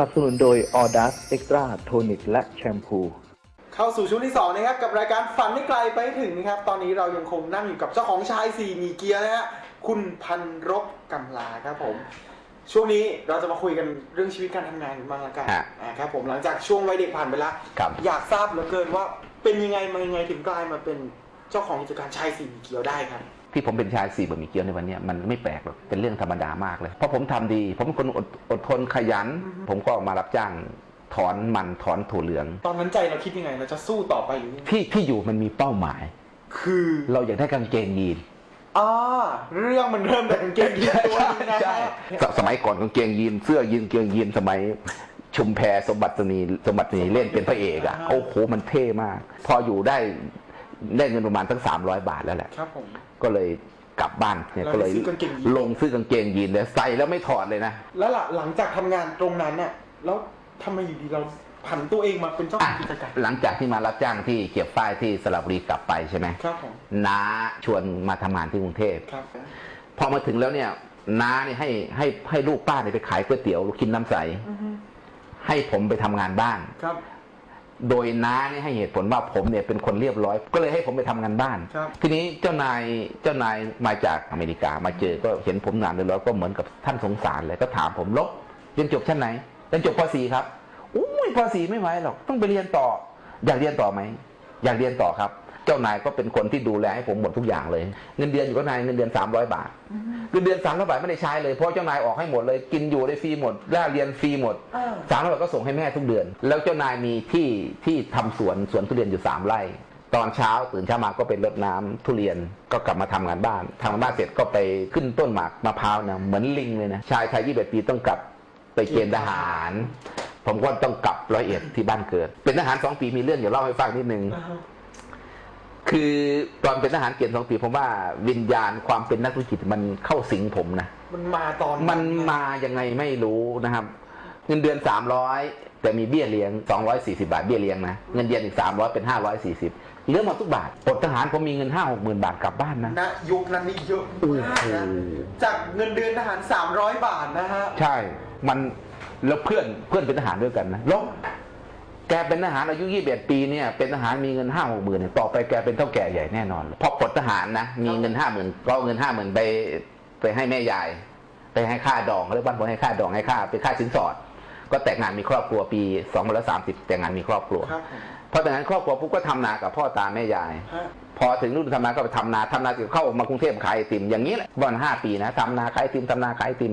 นับสนุนโดย a u d a s Extra Tonic และแชมพู เข้าสู่ช่วงที่2นะครับกับรายการฝันให้ไกลไปให้ถึงนะครับ ตอนนี้เรายังคงนั่งอยู่กับเจ้าของชายสี่มีเกียร์นะฮะคุณพันรบกำลาครับผม ช่วงนี้เราจะมาคุยกันเรื่องชีวิตการทำงานกันบ้างละกันฮะอ่าครับผมหลังจากช่วงวัยเด็กผ่านไปแล้วครับ อยากทราบเหลือเกินว่าเป็นยังไงมายังไงถึงกลายมาเป็นเจ้าของกิจการชายสี่มีเกียวได้ครับ ที่ผมเป็นชายสี่บะหมี่เกี๊ยวในวันเนี้ยมันไม่แปลกหรอกเป็นเรื่องธรรมดามากเลย เพราะผมทำดี ผมเป็นคนอดอดทนขยันอือฮึผมก็มารับจ้างถอนมันถอนถั่วเหลือง ตอนนั้นใจเราคิดยังไงเราจะสู้ต่อไปหรือยังไงที่ที่อยู่มันมีเป้าหมาย คือเราอยากได้กางเกงยีนอ่าเรื่องมันเริ่มจากกางเกงยีนตัวนึงนะใช่ฮะสสมัยก่อนกางเกงยีนเสื้อยีนกางเกงยีนสมัยชุมแพสมบัตินีสมบัตินีเล่นเป็นพระเอกอะอ่าโอ้โหมันเท่มาก พออยู่ได้ ได้เงินประมาณทั้งสามร้อยบาทแล้วแหละครับผม ก็เลยกลับบ้านเนี่ยแล้วก็เลยไปซื้อกางเกงยีน ลงซื้อกางเกงยีนเลยใส่แล้วไม่ถอดเลยนะ แล้วหลังหลังจากทำงานตรงนั้นน่ะแล้วทำไมอยู่ดีเราผันตัวเองมาเป็นเจ้าของกิจการหลังจากที่มารับจ้างที่เก็บฝ้ายที่สระบุรีกลับไปใช่ไหมครับผมน้าชวนมาทำงานที่กรุงเทพ ครับ พอมาถึงแล้วเนี่ยน้าเนี่ยให้ให้ให้ลูกป้าเนี่ยไปขายก๋วยเตี๋ยวลูกชิ้นน้ำใส อือฮึให้ผมไปทำงานบ้าน ครับ โดยน้าเนี่ยให้เหตุผลว่าผมเนี่ยเป็นคนเรียบร้อย ก็เลยให้ผมไปทำงานบ้านครับทีนี้เจ้านายเจ้านายมาจากอเมริกามาเจอก็เห็นผมงานเรียบร้อยก็เหมือนกับท่านสงสารเลยก็ถามผมลบเรียนจบชั้นไหนเรียนจบป .4 ครับอุ้ยป .4 ไม่ไหวหรอกต้องไปเรียนต่อ อยากเรียนต่อไหมอยากเรียนต่อครับ เจ้านายก็เป็นคนที่ดูแลให้ผมหมดทุกอย่างเลย เงินเดือนอยู่ก็นายเงินเดือน300บาทเงินเดือน300บาทไม่ได้ใช้เลยเพราะเจ้านายออกให้หมดเลย กินอยู่ได้ฟรีหมดล่าเรียนฟรีหมดอ่าสามร้อยบาทก็ส่งให้แม่ทุกเดือน แล้วเจ้านายมีที่ที่ทำสวนสวนทุเรียนอยู่สามไร่ตอนเช้าตื่นเช้ามาก็ไปรดน้ำทุเรียนก็กลับมาทำงานบ้านทำงานบ้านเสร็จก็ไปขึ้นต้นหมากมะพร้าวนะเหมือนลิงเลยนะชายไทยยี่สิบปีต้องกลับไปเกณฑ์ทหาร ผมก็ต้องกลับร้อยเอ็ดที่บ้านเกิด เป็นทหารสองปีมีเรื่องอย่าเล่าให้ฟังนิดนึงอ่าฮะ คือตอนเป็นทหารเกณฑ์สองปีผมว่าวิญญาณความเป็นนักธุรกิจมันเข้าสิงผมนะมันมาตอนมันมายังไงไม่รู้นะครับ เงินเดือน300แต่มีเบี้ยเลี้ยง240บาทเบี้ยเลี้ยงนะเงินเดือนอีก300เป็น540เหลือหมดทุกบาทปลดทหารผมมีเงิน5 6หมื่นบาทกลับบ้านนะณยุคนั้นนี่เยอะมากนะโอ้โหจากเงินเดือนทหาร300บาทนะฮะใช่มันแล้วเพื่อนเพื่อนเป็นทหารด้วยกันนะแล้วแกเป็นทหารอายุ21ปีเนี่ยเป็นทหารมีเงิน5 6หมื่นเนี่ยต่อไปแกเป็นเท่าแก่ใหญ่แน่นอนพอปลดทหารนะมีเงิน5 0,000ก็เอาเงิน5 0,000ไปไปให้แม่ยาย ไปให้ค่าดองเรียกบ้านผมให้ค่าดองให้ค่าเป็นค่าสินสอด ก็แต่งงานมีครอบครัวปี2530แต่งงานมีครอบครัวครับผมพอแต่งงานครอบครัวปุ๊บก็ทำนากับพ่อตาแม่ยายฮะพอถึงรุ่นทำนาก็ไปทำนาทำนาเสร็จเข้ามากรุงเทพขายไอติมอย่างนี้แหละวันห้าปีนะทำนาขายไอติมทำนาขายไอติม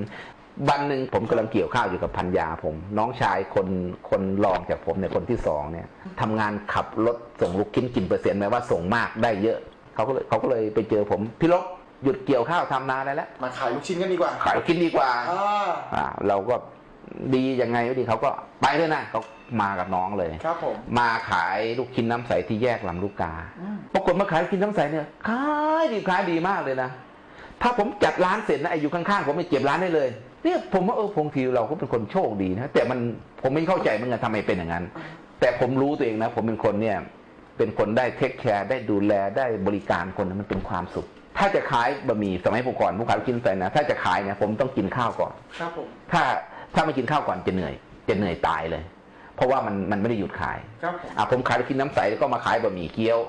วันหนึ่งผมกำลังเกี่ยวข้าวอยู่กับพันยาผม น้องชายคนคนรองจากผมเนี่ยคนที่สองเนี่ยทำงานขับรถส่งลูกชิ้นกินเปอร์เซ็นต์หมายว่าส่งมากได้เยอะเขาก็เลยเขาก็เลยไปเจอผมพี่ลบหยุดเกี่ยวข้าวทำนาได้แล้วมาขายลูกชิ้นกันดีกว่าขายลูกชิ้นดีกว่าอ่าอ่าเราก็ดียังไงก็ดีเขาก็ไปเลยนะเขามากับน้องเลยครับผมมาขายลูกชิ้นน้ำใสที่แยกลำลูกกาอืมปรากฏมาขายลูกชิ้นน้ำใสเนี่ยขายดีขายดีมากเลยนะถ้าผมจัดร้านเสร็จนะไอ้อยู่ข้างๆผมไม่เก็บร้านได้เลย เนี่ยผมว่าเออพงทีเราก็เป็นคนโชคดีนะแต่มันผมไม่เข้าใจเหมือนกันทำไมเป็นอย่างนั้น แต่ผมรู้ตัวเองนะ ผมเป็นคนเนี่ย เป็นคนได้เทคแคร์ได้ดูแลได้บริการคนนะมันเป็นความสุข ถ้าจะขายบะหมี่สมัยผมก่อนผมขายลูกชิ้นน้ำใสนะถ้าจะขายเนี่ยผมต้องกินข้าวก่อนครับผมถ้าถ้าไม่กินข้าวก่อนจะเหนื่อย จะเหนื่อยตายเลย เพราะว่ามันมันไม่ได้หยุดขายครับผมอะผมขายลูกชิ้นน้ำใสแล้วก็มาขายบะหมี่เกี๊ยว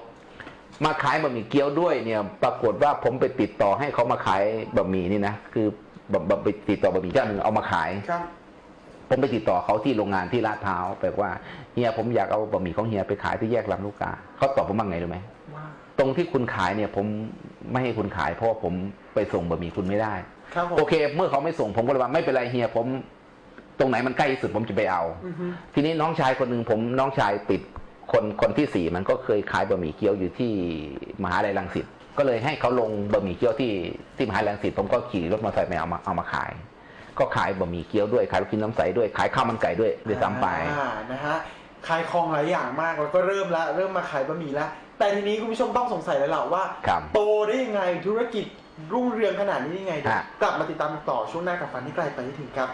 มาขายบะหมี่เกี๊ยวด้วยเนี่ย ปรากฏว่าผมไปติดต่อให้เขามาขายบะหมี่นี่นะคือ บะบะไปติดต่อบะหมี่เจ้าหนึ่งเอามาขาย ครับ ผมไปติดต่อเขาที่โรงงานที่ลาดพร้าวแบบว่าเฮียผมอยากเอาบะหมี่ของเฮียไปขายที่แยกลำลูกกาเขาตอบผมว่าไงรู้ไหมว่าตรงที่คุณขายเนี่ย ผมไม่ให้คุณขายเพราะว่าผมไปส่งบะหมี่คุณไม่ได้ ครับผมโอเค เมื่อเขาไม่ส่งผมก็เลยว่าไม่เป็นไรเฮียผม ตรงไหนมันใกล้ที่สุดผมจะไปเอา อือฮึทีนี้น้องชายคนหนึ่งผมน้องชายติดคนคนที่สี่มันก็เคยขายบะหมี่เกี๊ยวอยู่ที่มหาลัยรังสิต ก็เลยให้เขาลงบะหมี่เกี๊ยวที่ที่มหาลัยรังสิตผมก็ขี่รถมอเตอร์ไซค์ไปเอามาเอามาขาย ก็ขายบะหมี่เกี๊ยวด้วยขายลูกชิ้นน้ำใสด้วยขายข้าวมันไก่ด้วยด้วยซ้ำไปอ่านะฮะขายของหลายอย่างมากแล้วก็เริ่มละเริ่มมาขายบะหมี่ละแต่ทีนี้คุณผู้ชมต้องสงสัยแล้วล่ะว่าครับโตได้ยังไงธุรกิจรุ่งเรืองขนาดนี้ยังไงเดี๋ยวฮะกลับมาติดตามกันต่อช่วงหน้ากับฟันที่ไกลไปให้ถึงครับ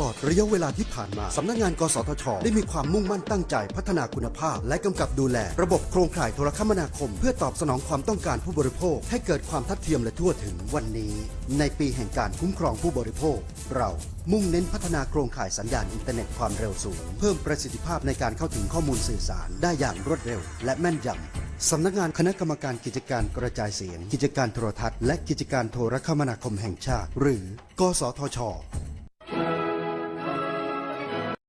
ลอดระยะเวลาที่ผ่านมาสำนักงาน กสทช ได้มีความมุ่งมั่นตั้งใจพัฒนาคุณภาพ และกำกับดูแล ระบบโครงข่ายโทรคมนาคม เพื่อตอบสนองความต้องการผู้บริโภค ให้เกิดความทัดเทียมและทั่วถึงวันนี้ ในปีแห่งการคุ้มครองผู้บริโภค เรามุ่งเน้นพัฒนาโครงข่ายสัญญาณอินเทอร์เน็ตความเร็วสูง เพิ่มประสิทธิภาพในการเข้าถึงข้อมูลสื่อสาร ได้อย่างรวดเร็ว และแม่นยำสำนักงานคณะกรรมการกิจการกระจายเสียง กิจการโทรทัศน์ และกิจการโทรคมนาคมแห่งชาติ หรือ กสทช